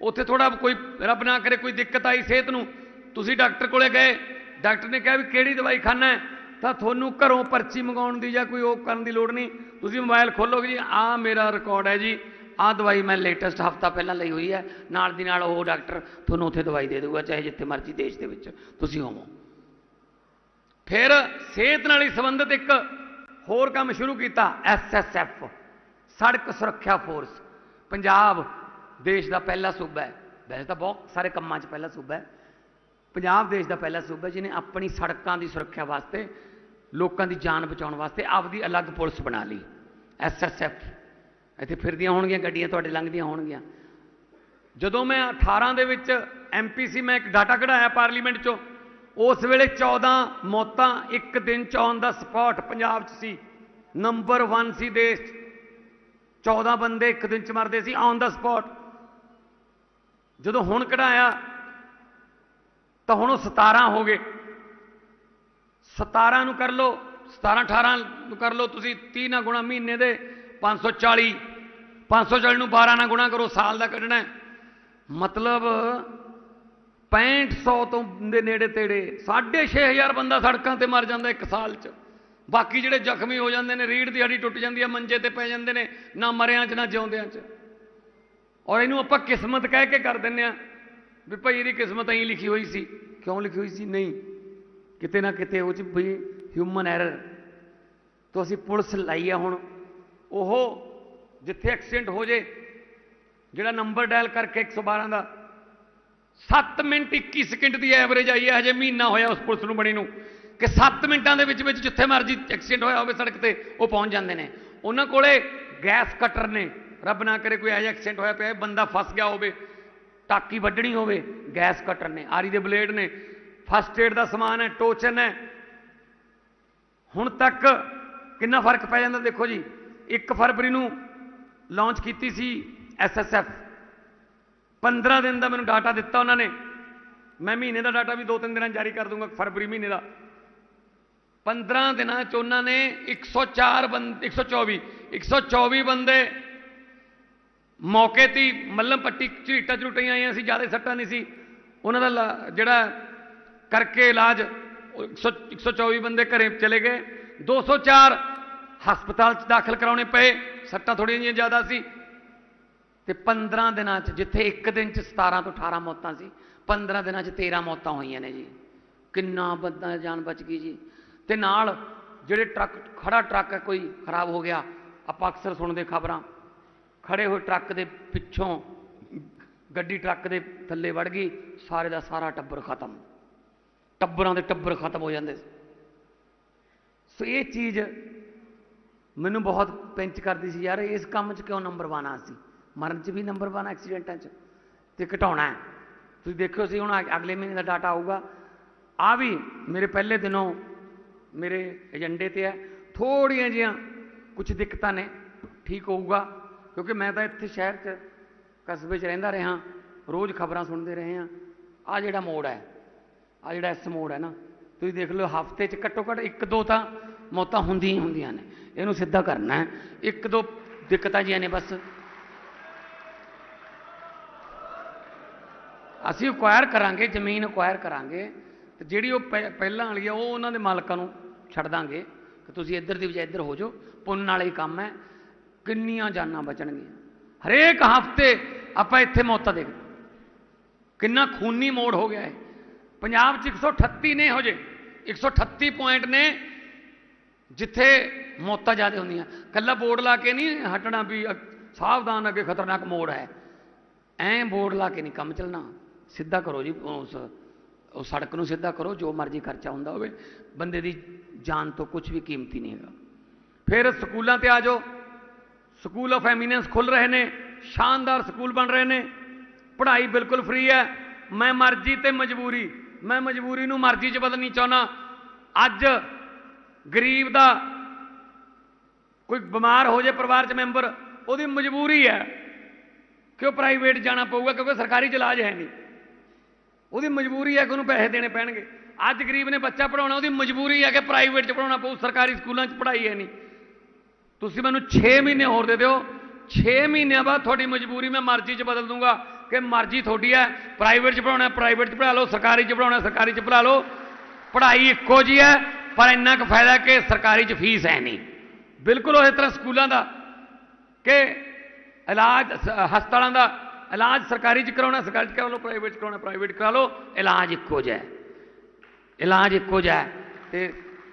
ਉੱਥੇ ਥੋੜਾ ਕੋਈ ਰੱਬ ਨਾ ਕਰੇ, ਕੋਈ ਦਿੱਕਤ ਆਈ ਸਿਹਤ ਨੂੰ। ਤੁਸੀਂ ਡਾਕਟਰ ਕੋਲੇ ਗਏ। ਡਾਕਟਰ ਨੇ ਕਿਹਾ ਵੀ ਕਿਹੜੀ ਦਵਾਈ ਖਾਣਾ ਹੈ? ਤਾਂ ਤੁਹਾਨੂੰ ਘਰੋਂ ਪਰਚੀ ਮੰਗਾਉਣ ਦੀ ਜਾਂ ਕੋਈ ਉਹ ਕਰਨ ਦੀ ਲੋੜ ਨਹੀਂ। ਤੁਸੀਂ ਮੋਬਾਈਲ ਖੋਲੋਗੇ ਜੀ, ਆਹ ਮੇਰਾ ਰਿਕਾਰਡ ਹੈ ਜੀ। ਆਹ ਦਵਾਈ ਮੈਂ ਲੇਟੈਸਟ ਹਫਤਾ ਪਹਿਲਾਂ ਲਈ ਹੋਈ ਹੈ। ਨਾਲ ਦੀ ਨਾਲ ਉਹ ਡਾਕਟਰ ਤੁਹਾਨੂੰ ਉੱਥੇ ਦਵਾਈ ਦੇ ਦੇਊਗਾ, ਚਾਹੇ ਜਿੱਥੇ ਮਰਜ਼ੀ ਦੇਸ਼ ਦੇ ਵਿੱਚ ਤੁਸੀਂ ਹੋਵੋ। ਫਿਰ ਸਿਹਤ ਨਾਲ ਹੀ ਸੰਬੰਧਿਤ ਇੱਕ ਹੋਰ ਕੰਮ ਸ਼ੁਰੂ ਕੀਤਾ ਐਸਐਸਐਫ ਸੜਕ ਸੁਰੱਖਿਆ ਫੋਰਸ ਪੰਜਾਬ ਦੇਸ਼ ਦਾ ਪਹਿਲਾ ਸੂਬਾ ਹੈ। ਵੈਸੇ ਤਾਂ ਬਹੁਤ ਸਾਰੇ ਕੰਮਾਂ 'ਚ ਪਹਿਲਾ ਸੂਬਾ ਹੈ। ਪੰਜਾਬ ਦੇਸ਼ ਦਾ ਪਹਿਲਾ ਸੂਬਾ ਜਿਹਨੇ ਆਪਣੀ ਸੜਕਾਂ ਦੀ ਸੁਰੱਖਿਆ ਵਾਸਤੇ ਲੋਕਾਂ ਦੀ ਜਾਨ ਬਚਾਉਣ ਵਾਸਤੇ ਆਪਦੀ ਅਲੱਗ ਪੁਲਿਸ ਬਣਾ ਲਈ ਐਸਐਸਐਫ ਇੱਥੇ ਫਿਰਦੀਆਂ ਹੋਣਗੀਆਂ, ਗੱਡੀਆਂ ਤੁਹਾਡੇ ਲੰਘਦੀਆਂ ਹੋਣਗੀਆਂ। ਜਦੋਂ ਮੈਂ 18 ਦੇ ਵਿੱਚ ਐਮਪੀ ਸੀ ਮੈਂ ਇੱਕ ਡਾਟਾ ਕਢਾਇਆ ਪਾਰਲੀਮੈਂਟ 'ਚੋਂ, ਉਸ ਵੇਲੇ 14 ਮੌਤਾਂ, ਇੱਕ ਦਿਨ 'ਚ ਔਨ ਦਾ ਸਪੌਟ ਪੰਜਾਬ 'ਚ ਸੀ। ਨੰਬਰ 1 ਸੀ ਦੇਸ਼ 'ਚ। 14 ਬੰਦੇ ਇੱਕ ਦਿਨ 'ਚ ਮਰਦੇ ਸੀ ਔਨ ਦਾ ਸਪੌਟ। ਜਦੋਂ ਹੁਣ ਕਢਾਇਆ, ਤਾਂ ਹੁਣ ਉਹ 17 ਹੋ ਗਏ। 17 ਨੂੰ ਕਰ ਲਓ 17 18 ਨੂੰ ਕਰ ਲਓ, ਤੁਸੀਂ 30 ਨਾ ਗੁਣਾ ਮਹੀਨੇ ਦੇ 540 540 ਨੂੰ 12 ਨਾਲ ਗੁਣਾ ਕਰੋ, ਸਾਲ ਦਾ ਕੱਢਣਾ ਹੈ। ਮਤਲਬ 6500 ਤੋਂ ਦੇ ਨੇੜੇ ਤੇੜੇ 6500 ਬੰਦਾ ਸੜਕਾਂ ਤੇ ਮਰ ਜਾਂਦਾ ਇੱਕ ਸਾਲ 'ਚ। ਬਾਕੀ ਜਿਹੜੇ ਜ਼ਖਮੀ ਹੋ ਜਾਂਦੇ ਨੇ ਰੀੜ ਦੀ ਹੱਡੀ ਟੁੱਟ ਜਾਂਦੀ ਹੈ, ਮੰਜੇ ਤੇ ਪੈ ਜਾਂਦੇ ਨੇ, ਨਾ ਮਰਿਆਂ 'ਚ, ਨਾ ਜਿਉਂਦਿਆਂ 'ਚ। ਔਰ ਇਹਨੂੰ ਆਪਾਂ ਕਿਸਮਤ ਕਹਿ ਕੇ ਕਰ ਦਿੰਨੇ ਆ ਵੀ ਭਾਈ ਇਹਦੀ ਕਿਸਮਤ ਐਂ ਲਿਖੀ ਹੋਈ ਸੀ। ਕਿਉਂ ਲਿਖੀ ਹੋਈ ਸੀ? ਨਹੀਂ। ਕਿਤੇ ਨਾ ਕਿਤੇ ਉਹ ਚ ਵੀ ਹਿਊਮਨ ਐਰਰ ਤੋਂ ਅਸੀਂ ਪੁਲਿਸ ਲਾਈ ਆ ਹੁਣ। ਉਹ ਜਿੱਥੇ ਐਕਸੀਡੈਂਟ ਹੋ ਜੇ, ਜਿਹੜਾ ਨੰਬਰ ਡਾਇਲ ਕਰਕੇ 112 ਦਾ 7 ਮਿੰਟ 21 ਸਕਿੰਟ ਦੀ ਐਵਰੇਜ ਆਈ ਹੈ, ਹਜੇ ਮਹੀਨਾ ਹੋਇਆ ਉਸ ਪੁਲਿਸ ਨੂੰ ਬਣੀ ਨੂੰ, ਕਿ 7 ਮਿੰਟਾਂ ਦੇ ਵਿੱਚ ਵਿੱਚ ਜਿੱਥੇ ਮਰਜ਼ੀ ਐਕਸੀਡੈਂਟ ਹੋਇਆ ਹੋਵੇ ਸੜਕ ਤੇ, ਉਹ ਪਹੁੰਚ ਜਾਂਦੇ ਨੇ। ਉਹਨਾਂ ਕੋਲੇ ਗੈਸ ਕਟਰ ਨੇ, ਰੱਬ ਨਾ ਕਰੇ ਕੋਈ ਇਹੋ ਜਿਹਾ ਐਕਸੀਡੈਂਟ ਹੋਇਆ ਪਿਆ, ਬੰਦਾ ਫਸ ਗਿਆ ਹੋਵੇ, ਟਾਕੀ ਵੱਢਣੀ ਹੋਵੇ, ਗੈਸ ਕਟਰ ਨੇ, ਆਰੀ ਦੇ ਬਲੇਡ ਨੇ, ਫਸਟ ਏਡ ਦਾ ਸਮਾਨ ਹੈ, ਟੋਚਨ ਹੈ। ਹੁਣ ਤੱਕ ਕਿੰਨਾ ਫ਼ਰਕ ਪੈ ਜਾਂਦਾ ਦੇਖੋ ਜੀ 1 ਫਰਵਰੀ ਨੂੰ ਲਾਂਚ ਕੀਤੀ ਸੀ ਐਸਐਸਐਫ 15 ਦਿਨ ਦਾ ਮੈਨੂੰ ਡਾਟਾ ਦਿੱਤਾ ਉਹਨਾਂ ਨੇ। ਮੈਂ ਮਹੀਨੇ ਦਾ ਡਾਟਾ ਵੀ 2-3 ਦਿਨਾਂ ਜਾਰੀ ਕਰ ਦੂੰਗਾ, ਫਰਵਰੀ ਮਹੀਨੇ ਦਾ। 15 ਦਿਨਾਂ ਚ ਉਹਨਾਂ ਨੇ 104 ਬੰਦ 124 124 ਬੰਦੇ ਮੌਕੇ ਤੇ ਮੱਲਮ ਪੱਟੀ ਝਰੀਟਾਂ ਝਰੂਟੀਆਂ ਆਈਆਂ ਸੀ, ਜ਼ਿਆਦਾ ਸੱਟਾਂ ਨਹੀਂ ਸੀ। ਉਹਨਾਂ ਦਾ ਲਾ- ਜਿਹੜਾ ਕਰਕੇ ਇਲਾਜ, ਉਹ 100 124 ਬੰਦੇ ਘਰੇ ਚਲੇ ਗਏ। 204 ਹਸਪਤਾਲ ਚ ਦਾਖਲ ਕਰਾਉਣੇ ਪਏ, ਸੱਟਾਂ ਥੋੜੀਆਂ ਜਿਹੀਆਂ ਜ਼ਿਆਦਾ ਸੀ। ਤੇ 15 ਦਿਨਾਂ ਚ, ਜਿੱਥੇ ਇੱਕ ਦਿਨ ਚ 17 ਤੋਂ 18 ਮੌਤਾਂ ਸੀ 15 ਦਿਨਾਂ ਚ 13 ਮੌਤਾਂ ਹੋਈਆਂ ਨੇ ਜੀ। ਕਿੰਨਾ ਬੰਦਾ ਜਾਨ ਬਚ ਗਈ ਜੀ। ਤੇ ਨਾਲ ਜਿਹੜੇ ਟਰੱਕ, ਖੜਾ ਟਰੱਕ ਹੈ ਕੋਈ ਖਰਾਬ ਹੋ ਗਿਆ, ਆਪਾਂ ਅਕਸਰ ਸੁਣਦੇ ਖਬਰਾਂ, ਖੜੇ ਹੋਏ ਟਰੱਕ ਦੇ ਪਿੱਛੋਂ ਗੱਡੀ ਟਰੱਕ ਦੇ ਥੱਲੇ ਵੜ ਗਈ, ਸਾਰੇ ਦਾ ਸਾਰਾ ਟੱਬਰ ਖਤਮ। ਟੱਬਰਾਂ ਦੇ ਟੱਬਰ ਖਤਮ ਹੋ ਜਾਂਦੇ ਸੋ ਇਹ ਚੀਜ਼ ਮੈਨੂੰ ਬਹੁਤ ਪਿੰਚ ਕਰਦੀ ਸੀ, ਯਾਰ ਇਸ ਕੰਮ 'ਚ ਕਿਉਂ ਨੰਬਰ 1 ਆ ਸੀ ਮਰਨ 'ਚ ਵੀ ਨੰਬਰ 1 ਐਕਸੀਡੈਂਟਾਂ 'ਚ ਤੇ ਘਟਾਉਣਾ ਹੈ। ਤੁਸੀਂ ਦੇਖਿਓ ਸੀ, ਹੁਣ ਅਗ- ਅਗਲੇ ਮਹੀਨੇ ਦਾ ਡਾਟਾ ਆਊਗਾ। ਆ ਵੀ ਮੇਰੇ ਪਹਿਲੇ ਦਿਨੋਂ ਮੇਰੇ ਏਜੰਡੇ ਤੇ ਹੈ ਥੋੜੀਆਂ ਜਿਹੀਆਂ ਕੁਝ ਦਿੱਕਤਾਂ ਨੇ, ਠੀਕ ਹੋਊਗਾ। ਕਿਉਂਕਿ ਮੈਂ ਤਾਂ ਇੱਥੇ ਸ਼ਹਿਰ 'ਚ ਕਸਬੇ 'ਚ ਰਹਿੰਦਾ ਰਿਹਾ, ਰੋਜ਼ ਖਬਰਾਂ ਸੁਣਦੇ ਰਹੇ ਹਾਂ। ਆ ਜਿਹੜਾ ਮੋੜ ਹੈ ਆ ਜਿਹੜਾ ਇਸ ਮੋੜ ਹੈ ਨਾ, ਤੁਸੀਂ ਦੇਖ ਲਓ, ਹਫ਼ਤੇ 'ਚ ਘੱਟੋ ਘੱਟ ਇੱਕ ਦੋ ਤਾਂ ਮੌਤਾਂ ਹੁੰਦੀਆਂ ਹੀ ਹੁੰਦੀਆਂ ਨੇ। ਇਹਨੂੰ ਸਿੱਧਾ ਕਰਨਾ ਇੱਕ ਦੋ ਦਿੱਕਤਾਂ ਜੀਆਂ ਨੇ ਬਸ। ਅਸੀਂ ਅਕਵਾਇਰ ਕਰਾਂਗੇ, ਜ਼ਮੀਨ ਅਕਵਾਇਰ ਕਰਾਂਗੇ, ਤੇ ਜਿਹੜੀ ਉਹ ਪਹਿ- ਪਹਿਲਾਂ ਵਾਲੀ ਆ, ਉਹ ਉਹਨਾਂ ਦੇ ਮਾਲਕਾਂ ਨੂੰ ਛੱਡ ਦਾਂਗੇ। ਕਿ ਤੁਸੀਂ ਇੱਧਰ ਦੀ ਬਜਾਏ ਇੱਧਰ ਹੋ ਜਾਓ, ਪੁੰਨ ਵਾਲਾ ਹੀ ਕੰਮ ਹੈ। ਕਿੰਨੀਆਂ ਜਾਨਾਂ ਬਚਣਗੀਆਂ। ਹਰੇਕ ਹਫ਼ਤੇ ਆਪਾਂ ਇੱਥੇ ਮੌਤਾਂ ਦੇਖਦੇ ਕਿੰਨਾ ਖੂਨੀ ਮੋੜ ਹੋ ਗਿਆ ਹੈ ਪੰਜਾਬ 'ਚ 138 ਨੇ ਹੋ ਜੇ 138 ਪੁਆਇੰਟ ਨੇ ਜਿੱਥੇ ਮੌਤਾਂ ਜ਼ਿਆਦਾ ਹੁੰਦੀਆਂ। ਕੱਲਾ ਬੋਰਡ ਲਾ ਕੇ ਨਹੀਂ ਹਟਣਾ ਵੀ ਅ- ਸਾਵਧਾਨ ਅੱਗੇ ਖਤਰਨਾਕ ਮੋੜ ਹੈ। ਐਂ ਬੋਰਡ ਲਾ ਕੇ ਨਹੀਂ ਕੰਮ ਚੱਲਣਾ। ਸਿੱਧਾ ਕਰੋ ਜੀ, ਉਸ, ਉਹ ਸੜਕ ਨੂੰ ਸਿੱਧਾ ਕਰੋ, ਜੋ ਮਰਜ਼ੀ ਖਰਚਾ ਹੁੰਦਾ ਹੋਵੇ। ਬੰਦੇ ਦੀ ਜਾਨ ਤੋਂ ਕੁਝ ਵੀ ਕੀਮਤੀ ਨਹੀਂ ਹੈਗਾ। ਫਿਰ ਸਕੂਲਾਂ ਤੇ ਆ ਜਾਓ। ਸਕੂਲ ਆਫ ਐਮੀਨੈਂਸ ਖੁੱਲ ਰਹੇ ਨੇ, ਸ਼ਾਨਦਾਰ ਸਕੂਲ ਬਣ ਰਹੇ ਨੇ। ਪੜ੍ਹਾਈ ਬਿਲਕੁਲ ਫ੍ਰੀ ਹੈ। ਮੈਂ ਮਰਜ਼ੀ ਤੇ ਮਜਬੂਰੀ, ਮੈਂ ਮਜਬੂਰੀ ਨੂੰ ਮਰਜ਼ੀ 'ਚ ਬਦਲਣੀ ਚਾਹੁੰਦਾ। ਅੱਜ ਗਰੀਬ ਦਾ ਕੋਈ ਬਿਮਾਰ ਹੋ ਜੇ ਪਰਿਵਾਰ 'ਚ ਮੈਂਬਰ, ਉਹਦੀ ਮਜਬੂਰੀ ਹੈ ਕਿ ਉਹ ਪ੍ਰਾਈਵੇਟ ਜਾਣਾ ਪਊਗਾ ਕਿਉਂਕਿ ਸਰਕਾਰੀ 'ਚ ਇਲਾਜ ਹੈ ਨਹੀਂ। ਉਹਦੀ ਮਜਬੂਰੀ ਹੈ ਕਿ ਉਹਨੂੰ ਪੈਸੇ ਦੇਣੇ ਪੈਣਗੇ। ਅੱਜ ਗਰੀਬ ਨੇ ਬੱਚਾ ਪੜਾਉਣਾ ਉਹਦੀ ਮਜਬੂਰੀ ਹੈ ਕਿ ਪ੍ਰਾਈਵੇਟ 'ਚ ਪੜਾਉਣਾ ਪਊ, ਸਰਕਾਰੀ ਸਕੂਲਾਂ 'ਚ ਪੜ੍ਹਾਈ ਹੈ ਨਹੀਂ। ਤੁਸੀਂ ਮੈਨੂੰ 6 ਮਹੀਨੇ ਹੋਰ ਦੇ ਦਿਓ। 6 ਮਹੀਨਿਆਂ ਬਾਅਦ ਤੁਹਾਡੀ ਮਜਬੂਰੀ ਮੈਂ ਮਰਜ਼ੀ 'ਚ ਬਦਲ ਦੂੰਗਾ ਕਿ ਮਰਜ਼ੀ ਤੁਹਾਡੀ ਹੈ। ਪ੍ਰਾਈਵੇਟ 'ਚ ਪੜਾਉਣਾ ਪ੍ਰਾਈਵੇਟ 'ਚ ਪੜ੍ਹਾ ਲਓ, ਸਰਕਾਰੀ 'ਚ ਪੜਾਉਣਾ ਸਰਕਾਰੀ 'ਚ ਪੜ੍ਹਾ ਲਓ। ਪੜ੍ਹਾਈ ਇੱਕੋ ਜੀ ਹੈ। ਪਰ ਇੰਨਾ ਕੁ ਫਾਇਦਾ ਕਿ ਸਰਕਾਰੀ 'ਚ ਫੀਸ ਹੈ ਨਹੀਂ। ਬਿਲਕੁਲ ਉਸੇ ਤਰ੍ਹਾਂ ਸਕੂਲਾਂ ਦਾ ਕਿ ਇਲਾਜ ਹਸਪਤਾਲਾਂ ਦਾ ਇਲਾਜ ਸਰਕਾਰੀ 'ਚ ਕਰਾਉਣਾ, ਸਰਕਾਰੀ 'ਚ ਕਰਾ ਲਓ ਪ੍ਰਾਈਵੇਟ 'ਚ ਕਰਾਉਣਾ, ਪ੍ਰਾਈਵੇਟ ਕਰਾ ਲਓ, ਇਲਾਜ ਇੱਕੋ ਜਿਹਾ ਹੈ। ਇਲਾਜ ਇੱਕੋ ਜਿਹਾ ਹੈ ਤੇ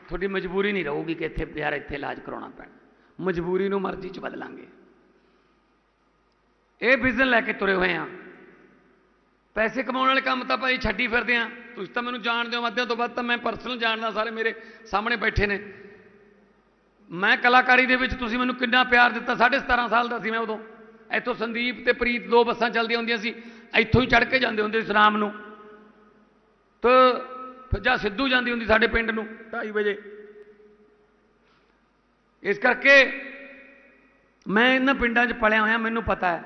ਤੁਹਾਡੀ ਮਜਬੂਰੀ ਨਹੀਂ ਰਹੂਗੀ ਕਿ ਇੱਥੇ ਯਾਰ ਇੱਥੇ ਇਲਾਜ ਕਰਾਉਣਾ ਪੈਣਾ। ਮਜਬੂਰੀ ਨੂੰ ਮਰਜ਼ੀ 'ਚ ਬਦਲਾਂਗੇ। ਇਹ ਵਿਜ਼ਨ ਲੈ ਕੇ ਤੁਰੇ ਹੋਏ ਆ। ਪੈਸੇ ਕਮਾਉਣ ਵਾਲੇ ਕੰਮ ਤਾਂ ਭਾਈ ਛੱਡੀ ਫਿਰਦੇ ਆ। ਤੁਸੀਂ ਤਾਂ ਮੈਨੂੰ ਜਾਣਦੇ ਹੋ, ਅੱਧਿਆਂ ਤੋਂ ਵੱਧ ਤਾਂ ਮੈਂ ਪਰਸਨਲ ਜਾਣਦਾ, ਸਾਰੇ ਮੇਰੇ ਸਾਹਮਣੇ ਬੈਠੇ ਨੇ। ਮੈਂ ਕਲਾਕਾਰੀ ਦੇ ਵਿੱਚ ਤੁਸੀਂ ਮੈਨੂੰ ਕਿੰਨਾ ਪਿਆਰ ਦਿੱਤਾ 17.5 ਸਾਲ ਦਾ ਸੀ ਮੈਂ ਉਦੋਂ। ਇੱਥੋਂ ਸੰਦੀਪ ਤੇ ਪ੍ਰੀਤ ਦੋ ਬੱਸਾਂ ਚੱਲਦੀਆਂ ਹੁੰਦੀਆਂ ਸੀ, ਇੱਥੋਂ ਹੀ ਚੜ ਕੇ ਜਾਂਦੇ ਹੁੰਦੇ ਸੀ ਸ਼ਾਮ ਨੂੰ। ਤੇ ਫਿਰ ਜਾਂ ਸਿੱਧੂ ਜਾਂਦੀ ਹੁੰਦੀ ਸਾਡੇ ਪਿੰਡ ਨੂੰ 2:30 ਵਜੇ। ਇਸ ਕਰਕੇ ਮੈਂ ਇਹਨਾਂ ਪਿੰਡਾਂ 'ਚ ਪਲਿਆ ਹੋਇਆ, ਮੈਨੂੰ ਪਤਾ ਹੈ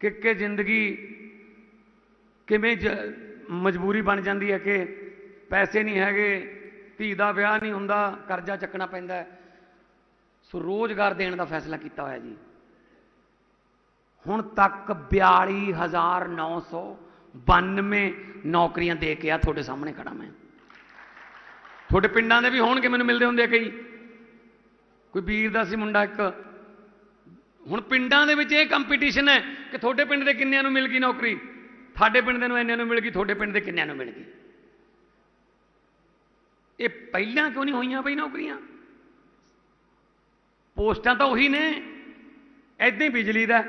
ਕਿ ਕਿ ਜ਼ਿੰਦਗੀ ਕਿਵੇਂ ਜ- ਮਜਬੂਰੀ ਬਣ ਜਾਂਦੀ ਹੈ ਕਿ ਪੈਸੇ ਨਹੀਂ ਹੈਗੇ, ਧੀ ਦਾ ਵਿਆਹ ਨਹੀਂ ਹੁੰਦਾ, ਕਰਜ਼ਾ ਚੱਕਣਾ ਪੈਂਦਾ ਸੋ ਰੋਜ਼ਗਾਰ ਦੇਣ ਦਾ ਫੈਸਲਾ ਕੀਤਾ ਹੋਇਆ ਜੀ। ਹੁਣ ਤੱਕ 42992 ਨੌਕਰੀਆਂ ਦੇ ਕੇ ਆ ਤੁਹਾਡੇ ਸਾਹਮਣੇ ਖੜਾ ਮੈਂ। ਤੁਹਾਡੇ ਪਿੰਡਾਂ ਦੇ ਵੀ ਹੋਣਗੇ ਮੈਨੂੰ ਮਿਲਦੇ ਹੁੰਦੇ ਕਈ। ਕੋਈ ਵੀਰ ਦਾ ਸੀ ਮੁੰਡਾ ਇੱਕ। ਹੁਣ ਪਿੰਡਾਂ ਦੇ ਵਿੱਚ ਇਹ ਕੰਪੀਟੀਸ਼ਨ ਹੈ ਕਿ ਤੁਹਾਡੇ ਪਿੰਡ ਦੇ ਕਿੰਨਿਆਂ ਨੂੰ ਮਿਲ ਗਈ ਨੌਕਰੀ? ਸਾਡੇ ਪਿੰਡ ਦੇ ਨੂੰ ਇੰਨਿਆਂ ਨੂੰ ਮਿਲ ਗਈ, ਤੁਹਾਡੇ ਪਿੰਡ ਦੇ ਕਿੰਨਿਆਂ ਨੂੰ ਮਿਲ ਗਈ? ਇਹ ਪਹਿਲਾਂ ਕਿਉਂ ਨਹੀਂ ਹੋਈਆਂ ਬਈ ਨੌਕਰੀਆਂ? ਪੋਸਟਾਂ ਤਾਂ ਉਹੀ ਨੇ ਐਦਾਂ ਹੀ ਬਿਜਲੀ ਦਾ।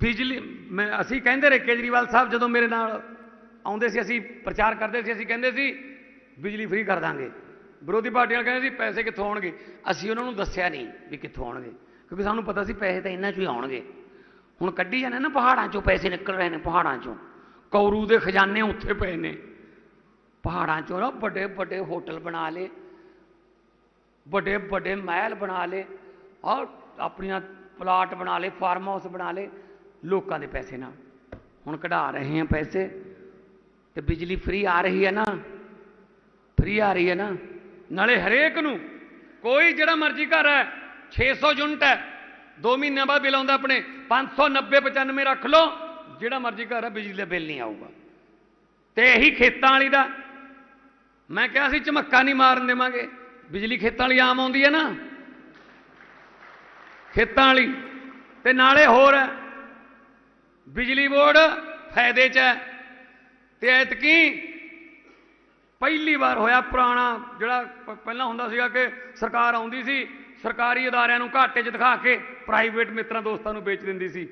ਬਿਜਲੀ, ਮੈਂ, ਅਸੀਂ ਕਹਿੰਦੇ ਰਹੇ ਕੇਜਰੀਵਾਲ ਸਾਹਿਬ, ਜਦੋਂ ਮੇਰੇ ਨਾਲ ਆਉਂਦੇ ਸੀ, ਅਸੀਂ ਪ੍ਰਚਾਰ ਕਰਦੇ ਸੀ, ਅਸੀਂ ਕਹਿੰਦੇ ਸੀ, ਬਿਜਲੀ ਫ੍ਰੀ ਕਰ ਦਾਂਗੇ। ਵਿਰੋਧੀ ਪਾਰਟੀਆਂ ਕਹਿੰਦੇ ਸੀ, ਪੈਸੇ ਕਿੱਥੋਂ ਆਉਣਗੇ? ਅਸੀਂ ਉਹਨਾਂ ਨੂੰ ਦੱਸਿਆ ਨਹੀਂ ਵੀ ਕਿੱਥੋਂ ਆਉਣਗੇ, ਕਿਉਂਕਿ ਸਾਨੂੰ ਪਤਾ ਸੀ ਪੈਸੇ ਤਾਂ ਇਹਨਾਂ ਚੋਂ ਹੀ ਆਉਣਗੇ। ਹੁਣ ਕੱਢੀ ਜਾਂਦੇ ਨਾ ਪਹਾੜਾਂ ਚੋਂ, ਪੈਸੇ ਨਿਕਲ ਰਹੇ ਨੇ ਪਹਾੜਾਂ ਚੋਂ। ਕੌਰੂ ਦੇ ਖਜ਼ਾਨੇ ਉੱਥੇ ਪਏ ਨੇ। ਪਹਾੜਾਂ ਚੋਂ ਨਾ ਵੱਡੇ ਵੱਡੇ ਹੋਟਲ ਬਣਾ ਲਏ, ਵੱਡੇ ਵੱਡੇ ਮਹਿਲ ਬਣਾ ਲਏ ਔਰ ਆਪਣੀਆਂ ਪਲਾਟ ਬਣਾ ਲਏ, ਫਾਰਮ ਹਾਊਸ ਬਣਾ ਲਏ, ਲੋਕਾਂ ਦੇ ਪੈਸੇ ਨਾਲ। ਹੁਣ ਕਢਾ ਰਹੇ ਆ ਪੈਸੇ, ਤੇ ਬਿਜਲੀ ਫ੍ਰੀ ਆ ਰਹੀ ਹੈ ਨਾ। ਫ੍ਰੀ ਆ ਰਹੀ ਹੈ ਨਾ। ਨਾਲੇ ਹਰੇਕ ਨੂੰ, ਕੋਈ ਜਿਹੜਾ ਮਰਜ਼ੀ ਘਰ ਹੈ 600 ਯੂਨਿਟ ਹੈ। 2 ਮਹੀਨਿਆਂ ਬਾਅਦ ਬਿੱਲ ਆਉਂਦਾ ਆਪਣੇ 590 95 ਰੱਖ ਲਓ, ਜਿਹੜਾ ਮਰਜ਼ੀ ਘਰ ਹੈ ਬਿਜਲੀ ਦਾ ਬਿੱਲ ਨਹੀਂ ਆਊਗਾ। ਤੇ ਇਹੀ ਖੇਤਾਂ ਵਾਲੀ ਦਾ। ਮੈਂ ਕਿਹਾ ਸੀ, ਝਮੱਕਾ ਨਹੀਂ ਮਾਰਨ ਦੇਵਾਂਗੇ। ਬਿਜਲੀ ਖੇਤਾਂ ਵਾਲੀ ਆਮ ਆਉਂਦੀ ਹੈ ਨਾ। ਖੇਤਾਂ ਵਾਲੀ। ਤੇ ਨਾਲੇ ਹੋਰ ਹੈ, ਬਿਜਲੀ ਬੋਰਡ ਫਾਇਦੇ 'ਚ ਹੈ। ਤੇ ਐਤਕੀ ਪਹਿਲੀ ਵਾਰ ਹੋਇਆ ਪੁਰਾਣਾ, ਜਿਹੜਾ ਪਹਿਲਾਂ ਹੁੰਦਾ ਸੀਗਾ ਕਿ ਸਰਕਾਰ ਆਉਂਦੀ ਸੀ, ਸਰਕਾਰੀ ਅਦਾਰਿਆਂ ਨੂੰ ਘਾਟੇ 'ਚ ਦਿਖਾ ਕੇ ਪ੍ਰਾਈਵੇਟ ਮਿੱਤਰਾਂ ਦੋਸਤਾਂ ਨੂੰ ਵੇਚ ਦਿੰਦੀ ਸੀ।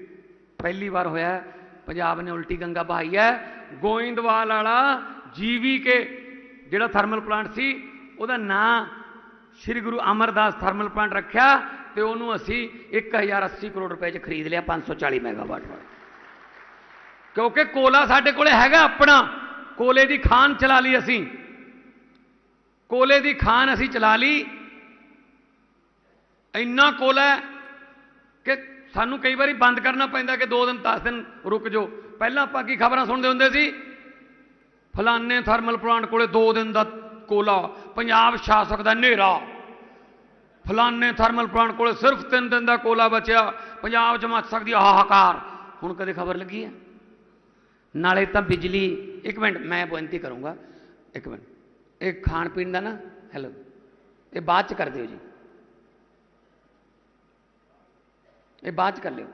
ਪਹਿਲੀ ਵਾਰ ਹੋਇਆ, ਪੰਜਾਬ ਨੇ ਉਲਟੀ ਗੰਗਾ ਬਹਾਈ ਹੈ। ਗੋਇੰਦਵਾਲ ਵਾਲਾ ਜੀਵੀ ਕੇ ਜਿਹੜਾ ਥਰਮਲ ਪਲਾਂਟ ਸੀ, ਉਹਦਾ ਨਾਂ ਸ੍ਰੀ ਗੁਰੂ ਅਮਰਦਾਸ ਥਰਮਲ ਪਲਾਂਟ ਰੱਖਿਆ ਤੇ ਉਹਨੂੰ ਅਸੀਂ 1080 ਕਰੋੜ ਰੁਪਏ 'ਚ ਖਰੀਦ ਲਿਆ 540 ਮੈਗਾਵਾਟ ਵਾਲਾ। ਕਿਉਂਕਿ ਕੋਲਾ ਸਾਡੇ ਕੋਲੇ ਹੈਗਾ ਆਪਣਾ, ਕੋਲੇ ਦੀ ਖਾਨ ਚਲਾ ਲਈ ਅਸੀਂ। ਕੋਲੇ ਦੀ ਖਾਨ ਅਸੀਂ ਚਲਾ ਲਈ। ਇੰਨਾ ਕੋਲਾ ਕਿ ਸਾਨੂੰ ਕਈ ਵਾਰੀ ਬੰਦ ਕਰਨਾ ਪੈਂਦਾ ਕਿ 2 ਦਿਨ 10 ਦਿਨ ਰੁਕ ਜਾਓ। ਪਹਿਲਾਂ ਆਪਾਂ ਕੀ ਖਬਰਾਂ ਸੁਣਦੇ ਹੁੰਦੇ ਸੀ? ਫਲਾਨੇ ਥਰਮਲ ਪਲਾਂਟ ਕੋਲੇ 2 ਦਿਨ ਦਾ ਕੋਲਾ, ਪੰਜਾਬ ਸ਼ਾਸਕ ਦਾ ਹਨੇਰਾ। ਫਲਾਨੇ ਥਰਮਲ ਪਲਾਂਟ ਕੋਲੇ ਸਿਰਫ 3 ਦਿਨ ਦਾ ਕੋਲਾ ਬਚਿਆ, ਪੰਜਾਬ ਜਮਾਤ ਸਕਦੀ ਹਾਹਾਕਾਰ। ਹੁਣ ਕਦੇ ਖਬਰ ਲੱਗੀ ਹੈ? ਨਾਲੇ ਤਾਂ ਬਿਜਲੀ, ਇੱਕ ਮਿੰਟ, ਮੈਂ ਬੇਨਤੀ ਕਰੂੰਗਾ, ਇੱਕ ਮਿੰਟ। ਇਹ ਖਾਣ ਪੀਣ ਦਾ ਨਾ ਹੈਲੋ ਇਹ ਬਾਅਦ ਚ ਕਰ ਦਿਓ ਜੀ। ਇਹ ਬਾਅਦ ਚ ਕਰ ਲਿਓ।